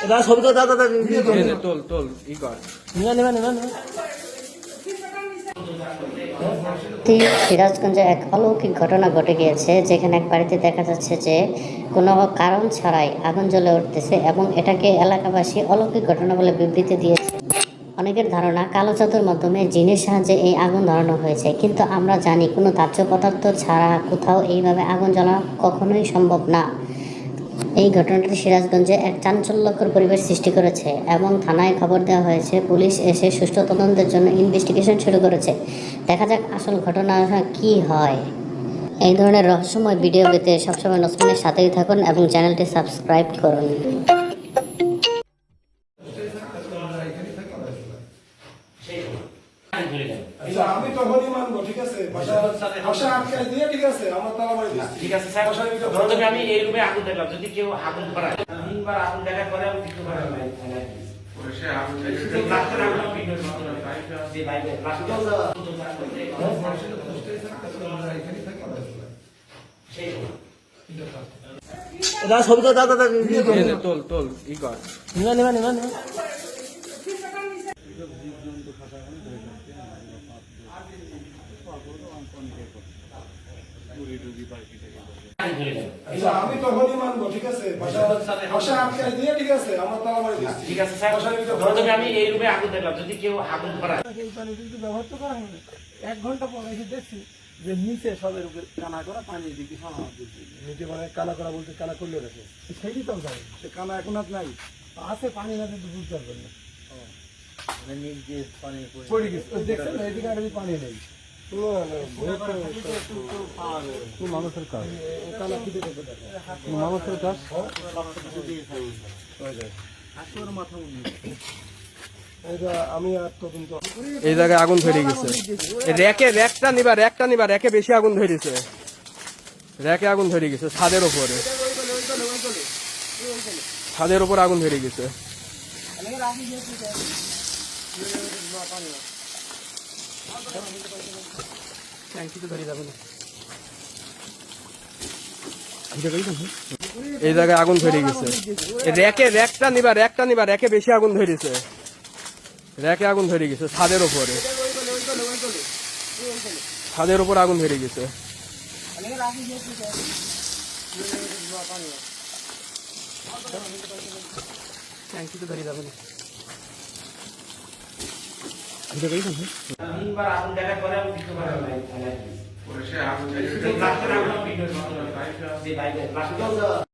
দাদা ছবি তো দাদা দাদা তোল তোল ই কর। নিবা নিবা নিবা নিবা সিরাজগঞ্জে এক অলৌকিক ঘটনা ঘটে গিয়েছে যেখানে এক বাড়িতে দেখা যাচ্ছে যে কোনো কারণ ছাড়াই আগুন জ্বলে উঠতেছে এবং এটাকে এলাকাবাসী অলৌকিক ঘটনা বলে বিবৃতি দিয়েছে। অনেকের ধারণা কালো জাদুর মাধ্যমে জিনের সাহায্যে এই আগুন ধরানো হয়েছে কিন্তু আমরা জানি কোনো দাহ্য পদার্থ ছাড়া কোথাও এইভাবে আগুন জ্বালানো কখনোই সম্ভব না। এই ঘটনাটি সিরাজগঞ্জে এক চাঞ্চল্যকর পরিবেশ সৃষ্টি করেছে এবং থানায় খবর দেওয়া হয়েছে পুলিশ এসে সুষ্ঠু তদন্তের জন্য ইনভেস্টিগেশন শুরু করেছে। দেখা যাক আসল ঘটনা কি হয়। এই ধরনের রহস্যময় ভিডিও পেতে সবসময় নসমানের সাথেই থাকুন এবং চ্যানেলটি সাবস্ক্রাইব করুন। আচ্ছা, আমি তখনই আছে বাসা বাসা দিয়ে ঠিক আছে আমার তালা বাড়ি ঠিক আছে স্যার। ধরো তবে আমি এই রুমে আগুন দেখলাম। যদি কেউ আগুন ধরায় তিনবার আগুন দেখার পরে আমি কিছু করার নাই দাদা ছবি তো দাদা দাদা তোল। তোল ই কর। নিবা নিবা নিবা আচ্ছা, আমি তখনই মানবো ঠিক আছে? বাসা বাসা দিয়ে ঠিক আছে আমার তালা বাড়ি ঠিক আছে স্যার। ধরো আমি এই রুমে আগুন দেখলাম যদি কেউ আগুন ধরায়। এই পানি কিন্তু ব্যবহার তো করা হবে না। এক ঘণ্টা পরে এসে দেখছি যে নিচে সবের উপরে কানা করা পানি দিকে দিচ্ছে। নিচে মানে কানা করা বলতে কানা করলে গেছে সেইটি তো জানি সে কানা এখন আর নাই। আছে পানি না কিন্তু বুঝতে পারবেন না। পড়ে গেছে। দেখছেন এদিকে আর পানি নেই। মানুষের কাজ। মানুষের কাজ? এই জায়গায় আগুন ধরে গেছে। র্যাকে, র্যাকটা নিবা র্যাকটা নিবা, র্যাকে বেশি আগুন ধরেছে র্যাকে আগুন ধরে গেছে, ছাদের উপরে। ছাদের উপর আগুন ধরে গেছে। এই জায়গায় আগুন ধরে গেছে। র্যাকে, র্যাকটা নিবা র্যাকটা নিবা, র্যাকে বেশি আগুন ধরেছে। র্যাকে আগুন ধরে গেছে, ছাদের উপরে। ছাদের উপর আগুন ধরে গেছে। আমি কিছু করার নাই